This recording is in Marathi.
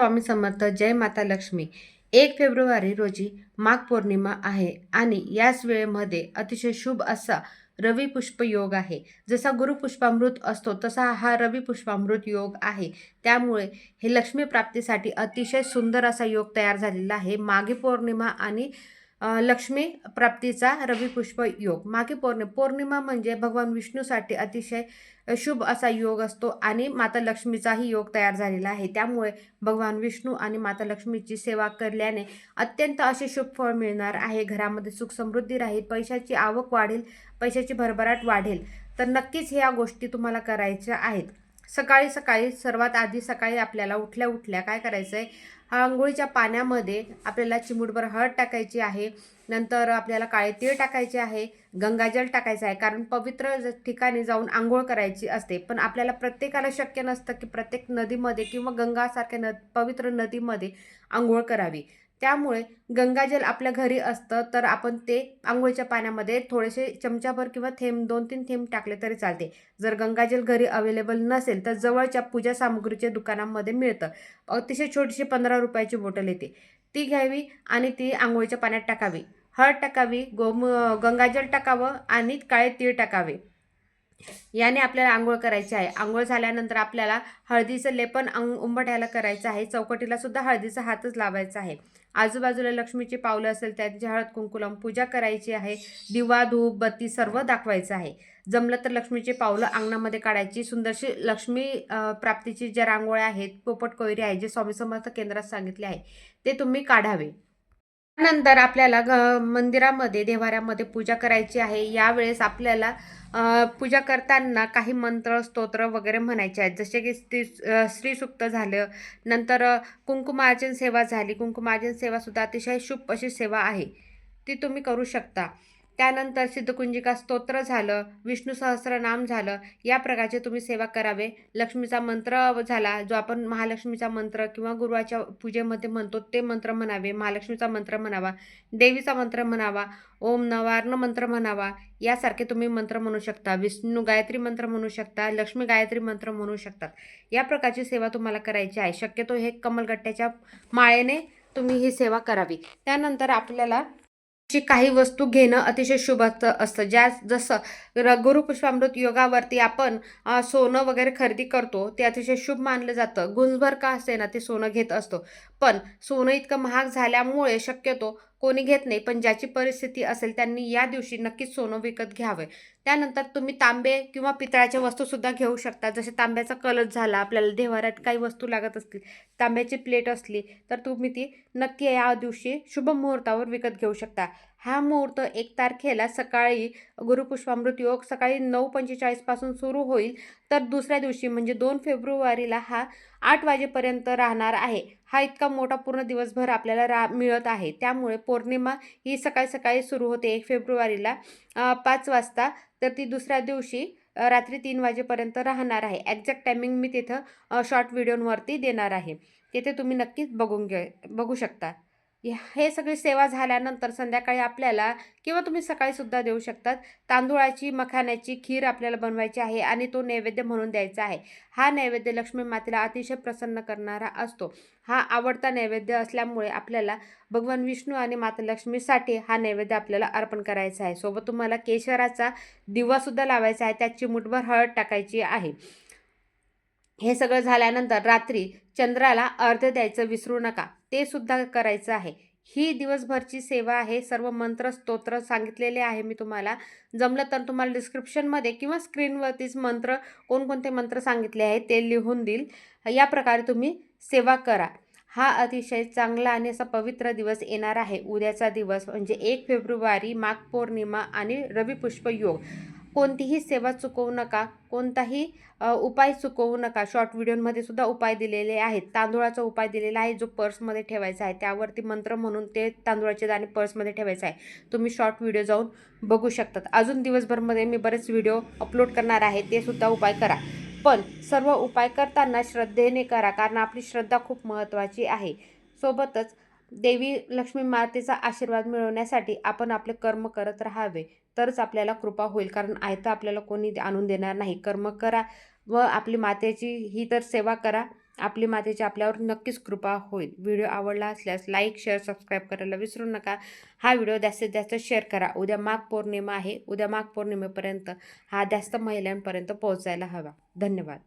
स्वामी समर्थ जय माता लक्ष्मी. एक फेब्रुवारी रोजी माघ पौर्णिमा आहे आणि याच वेळेमध्ये अतिशय शुभ असा रवी पुष्प योग आहे. जसा गुरुपुष्पामृत असतो तसा हा रवी पुष्पामृत योग आहे. त्यामुळे हे लक्ष्मी प्राप्तीसाठी अतिशय सुंदर असा योग तयार झालेला आहे. माघी पौर्णिमा आणि लक्ष्मी प्राप्तीचा रविपुष्प योग. माघी पौर्णिमा पौर्णिमा म्हणजे भगवान विष्णूसाठी अतिशय शुभ असा योग असतो आणि माता लक्ष्मीचाही योग तयार झालेला आहे. त्यामुळे भगवान विष्णू आणि माता लक्ष्मीची सेवा केल्याने अत्यंत असे शुभ फळ मिळणार आहे. घरामध्ये सुख समृद्धी राहील पैशाची आवक वाढेल पैशाची भरभराट वाढेल. तर नक्कीच ह्या गोष्टी तुम्हाला करायच्या आहेत. सकाळी सकाळी सर्वात आधी सकाळी आपल्याला उठल्या उठल्या काय करायचं आहे हा आंघोळीच्या पाण्यामध्ये आपल्याला चिमूटभर हळद टाकायची आहे. नंतर आपल्याला काळे तीळ टाकायचे आहे. गंगाजल टाकायचं आहे. कारण पवित्र ज- ठिकाणी जाऊन आंघोळ करायची असते. पण आपल्याला प्रत्येकाला शक्य नसतं की प्रत्येक नदीमध्ये किंवा गंगासारख्या न पवित्र नदीमध्ये आंघोळ करावी. त्यामुळे गंगाजल आपल्या घरी असतं तर आपण ते आंघोळीच्या पाण्यामध्ये थोडेसे चमचाभर किंवा थेंब दोन तीन थेंब टाकले तरी चालते. जर गंगाजल घरी अवेलेबल नसेल तर जवळच्या पूजा सामुग्रीच्या दुकानामध्ये मिळतं. अतिशय छोटीशी पंधरा रुपयाची बॉटल येते. ती घ्यावी आणि ती आंघोळीच्या पाण्यात टाकावी. हळद टाकावी गोम गंगाजल टाकावं आणि काळे तीळ टाकावे. याने आपल्याला आंघोळ करायची आहे. आंघोळ झाल्यानंतर आपल्याला हळदीचं लेपन अंग उंबट्याला करायचं आहे. चौकटीला सुद्धा हळदीचा हातच लावायचा आहे. आजूबाजूला लक्ष्मीची पावलं असेल त्यांची हळद कुंकुलम पूजा करायची आहे. दिवा धूप बत्ती सर्व दाखवायचं आहे. जमलं तर लक्ष्मीची पावलं अंगणामध्ये काढायची. सुंदरशी लक्ष्मी प्राप्तीची ज्या रांगोळ्या आहेत पोपट कोयरी आहे जे स्वामी समर्थ केंद्रात सांगितले आहे ते तुम्ही काढावे. त्यानंतर आपल्याला ग मंदिरामध्ये देवाऱ्यामध्ये पूजा करायची आहे. यावेळेस आपल्याला पूजा करताना काही मंत्र स्तोत्र वगैरे म्हणायचे आहेत. जसे की स्त्री स्त्रीसुक्त झालं नंतर कुंकुमार्जन सेवा झाली. कुंकुमार्जन सेवासुद्धा अतिशय शुभ अशी सेवा आहे. ती तुम्ही करू शकता. त्यानंतर सिद्धकुंजिका स्तोत्र झालं विष्णू सहस्रनाम झालं या प्रकारचे तुम्ही सेवा करावे. लक्ष्मीचा मंत्र झाला जो आपण महालक्ष्मीचा मंत्र किंवा गुरुवाच्या पूजेमध्ये म्हणतो ते मंत्र म्हणावे. महालक्ष्मीचा मंत्र म्हणावा देवीचा मंत्र म्हणावा ओम नवार्ण मंत्र म्हणावा यासारखे तुम्ही मंत्र म्हणू शकता. विष्णू गायत्री मंत्र म्हणू शकता लक्ष्मी गायत्री मंत्र म्हणू शकतात. या प्रकारची सेवा तुम्हाला करायची आहे. शक्यतो हे कमलगट्ट्याच्या माळेने तुम्ही ही सेवा करावी. त्यानंतर आपल्याला अशी काही वस्तू घेणं अतिशय शुभ असतं. ज्या जसं र गुरुपुष्पामृत योगावरती आपण सोनं वगैरे खरेदी करतो ते अतिशय शुभ मानलं जातं. गुंजभर का असे ना ते सोनं घेत असतो. पण सोनं इतकं महाग झाल्यामुळे शक्यतो कोणी घेत नाही पण ज्याची परिस्थिती असेल त्यांनी या दिवशी नक्कीच सोनं विकत घ्यावे. त्यानंतर तुम्ही तांबे किंवा पितळाच्या वस्तूसुद्धा घेऊ शकता. जसे तांब्याचा कलश झाला आपल्याला देवाऱ्यात काही वस्तू लागत असतील तांब्याची प्लेट असली तर तुम्ही ती नक्की या दिवशी शुभ मुहूर्तावर विकत घेऊ शकता. हा मुहूर्त एक तारखेला सकाळी गुरुपुष्पामृत योग सकाळी नऊ पंचेचाळीसपासून सुरू होईल. तर दुसऱ्या दिवशी म्हणजे दोन फेब्रुवारीला हा आठ वाजेपर्यंत राहणार आहे. हा इतका मोठा पूर्ण दिवसभर आपल्याला रा मिळत आहे. त्यामुळे पौर्णिमा ही सकाळी सकाळी सुरू होते. एक फेब्रुवारीला पाच वाजता. तर ती दुसऱ्या दिवशी रात्री तीन वाजेपर्यंत राहणार आहे. एक्झॅक्ट टायमिंग मी तिथं शॉर्ट व्हिडिओवरती देणार आहे. तिथे तुम्ही नक्कीच बघून घे बघू शकता. हे सगळी सेवा झाल्यानंतर संध्याकाळी आपल्याला किंवा तुम्ही सकाळीसुद्धा देऊ शकतात. तांदूळाची मखाण्याची खीर आपल्याला बनवायची आहे आणि तो नैवेद्य म्हणून द्यायचा आहे. हा नैवेद्य लक्ष्मी मातेला अतिशय प्रसन्न करणारा असतो. हा आवडता नैवेद्य असल्यामुळे आपल्याला भगवान विष्णू आणि माता लक्ष्मीसाठी हा नैवेद्य आपल्याला अर्पण करायचा आहे. सोबत तुम्हाला केशराचा दिवासुद्धा लावायचा आहे. त्यात चिमूटभर हळद टाकायची आहे. हे सगळं झाल्यानंतर रात्री चंद्राला अर्ध द्यायचं विसरू नका. ते सुद्धा करायचं आहे. ही दिवसभरची सेवा आहे. सर्व मंत्र स्तोत्र सांगितलेले आहे मी तुम्हाला. जमलं तर तुम्हाला डिस्क्रिप्शनमध्ये किंवा स्क्रीनवरतीच मंत्र कोणकोणते मंत्र सांगितले आहेत ते लिहून देईल. या प्रकारे तुम्ही सेवा करा. हा अतिशय चांगला आणि असा पवित्र दिवस येणार आहे. उद्याचा दिवस म्हणजे एक फेब्रुवारी माघ पौर्णिमा आणि रवी पुष्प योग. कोणतीही सेवा चुकवू नका कोणताही उपाय चुकवू नका. शॉर्ट व्हिडिओमध्ये सुद्धा उपाय दिलेले आहेत. तांदूळाचा उपाय दिलेला आहे जो पर्समध्ये ठेवायचा आहे. त्यावरती मंत्र म्हणून ते तांदूळाचे दाणे पर्समध्ये ठेवायचं आहे. तुम्ही शॉर्ट व्हिडिओ जाऊन बघू शकतात. अजून दिवसभरमध्ये मी बरेच व्हिडिओ अपलोड करणार आहे. ते सुद्धा उपाय करा. पण सर्व उपाय करताना श्रद्धेने करा कारण आपली श्रद्धा खूप महत्त्वाची आहे. सोबतच देवी लक्ष्मी मातेचा आशीर्वाद मिळवण्यासाठी आपण आपले कर्म करत राहावे. तरच आपल्याला कृपा होईल. कारण आयतं आपल्याला कोणी आणून देणार नाही. कर्म करा व आपली मातेची ही तर सेवा करा. आपली मातेची आपल्यावर नक्कीच कृपा होईल. व्हिडिओ आवडला असल्यास लाईक शेअर सबस्क्राईब करायला विसरू नका. हा व्हिडिओ जास्तीत जास्त शेअर करा. उद्या माघ पौर्णिमा आहे. उद्या माघ पौर्णिमेपर्यंत हा जास्त महिलांपर्यंत पोहोचायला हवा. धन्यवाद.